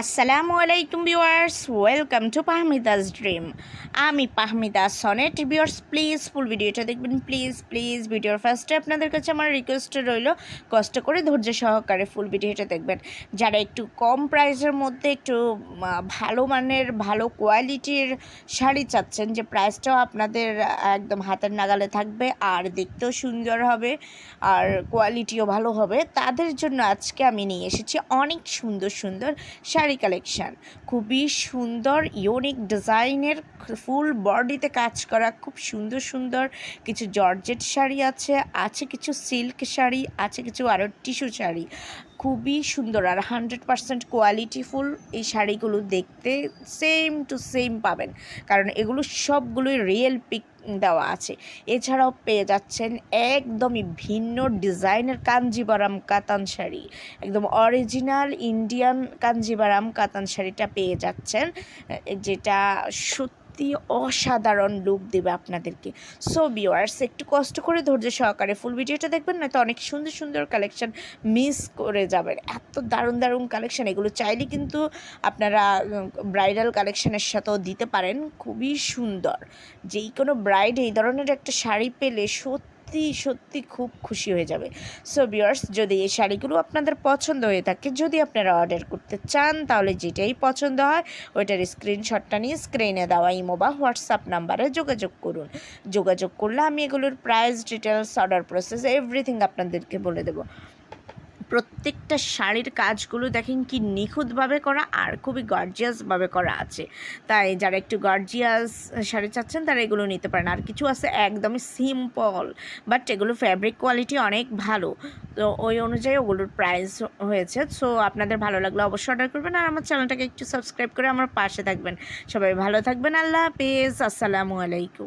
আসসালামু আলাইকুম viewers welcome to Pahmida's dream আমি Pahmida Sonet viewers please full ভিডিওটা দেখবেন প্লিজ প্লিজ ভিডিওর ফার্স্টে আপনাদের কাছে আমার রিকোয়েস্ট রইল, কষ্ট করে ধৈর্য সহকারে ফুল ভিডিওটা দেখবেন। যারা একটু কম প্রাইসের মধ্যে একটু ভালো মানের, ভালো কোয়ালিটির শাড়ি চাচ্ছেন, যে প্রাইসটাও আপনাদের একদম হাতের নাগালে থাকবে, আর দেখতেও সুন্দর হবে, আর কোয়ালিটিও ভালো হবে, তাদের জন্য আজকে আমি নিয়ে এসেছি অনেক সুন্দর সুন্দর শাড়ি কালেকশান খুবই সুন্দর ইউনিক ডিজাইনের ফুল বডিতে কাজ করা, খুব সুন্দর সুন্দর কিছু জর্জেট শাড়ি আছে আছে কিছু সিল্ক শাড়ি, আছে কিছু আরও টিস্যু শাড়ি। খুবই সুন্দর আর হান্ড্রেড পারসেন্ট কোয়ালিটিফুল এই শাড়িগুলো দেখতে সেম টু সেম পাবেন। কারণ এগুলো সবগুলোই রিয়েল পিক দেওয়া আছে। এছাড়াও পেয়ে যাচ্ছেন একদমই ভিন্ন ডিজাইনের কাঞ্জিবারাম কাতান শাড়ি। একদম অরিজিনাল ইন্ডিয়ান কাঞ্জিবারাম কাতান শাড়িটা পেয়ে যাচ্ছেন, যেটা সত্যি অসাধারণ লুক দেবে আপনাদেরকে। সো বিওয়ার্স একটু কষ্ট করে ধৈর্য সহকারে ফুল ভিডিওটা দেখবেন না তো অনেক সুন্দর সুন্দর কালেকশন মিস করে যাবেন। এত দারুণ দারুণ কালেকশান এগুলো চাইলে কিন্তু আপনারা ব্রাইডাল কালেকশানের সাথেও দিতে পারেন। খুবই সুন্দর। যেই কোনো ব্রাইড এই ধরনের একটা শাড়ি পেলে সত্যি সত্যি খুব খুশি হয়ে যাবে। সো বিয়ার্স যদি এই শাড়িগুলো আপনাদের পছন্দ হয়ে থাকে, যদি আপনারা অর্ডার করতে চান, তাহলে যেটাই পছন্দ হয়, ওইটার স্ক্রিনশটটা নিয়ে স্ক্রিনে দেওয়া ইমো বা হোয়াটসঅ্যাপ নাম্বারে যোগাযোগ করুন। যোগাযোগ করলে আমি এগুলোর price details order process everything আপনাদেরকে বলে দেবো। প্রত্যেকটা শাড়ির কাজগুলো দেখেন কি নিখুঁতভাবে করা আর খুবই গর্জিয়াসভাবে করা আছে। তাই যারা একটু গর্জিয়াস শাড়ি চাচ্ছেন, তারা এগুলো নিতে পারেন। আর কিছু আছে একদমই সিম্পল বাট এগুলো ফ্যাব্রিক কোয়ালিটি অনেক ভালো। তো ওই অনুযায়ী ওগুলোর প্রাইস হয়েছে। সো আপনাদের ভালো লাগলে অবশ্যই অর্ডার করবেন আর আমার চ্যানেলটাকে একটু সাবস্ক্রাইব করে আমার পাশে থাকবেন। সবাই ভালো থাকবেন। আল্লাহ হাফেজ। আসসালামু আলাইকুম।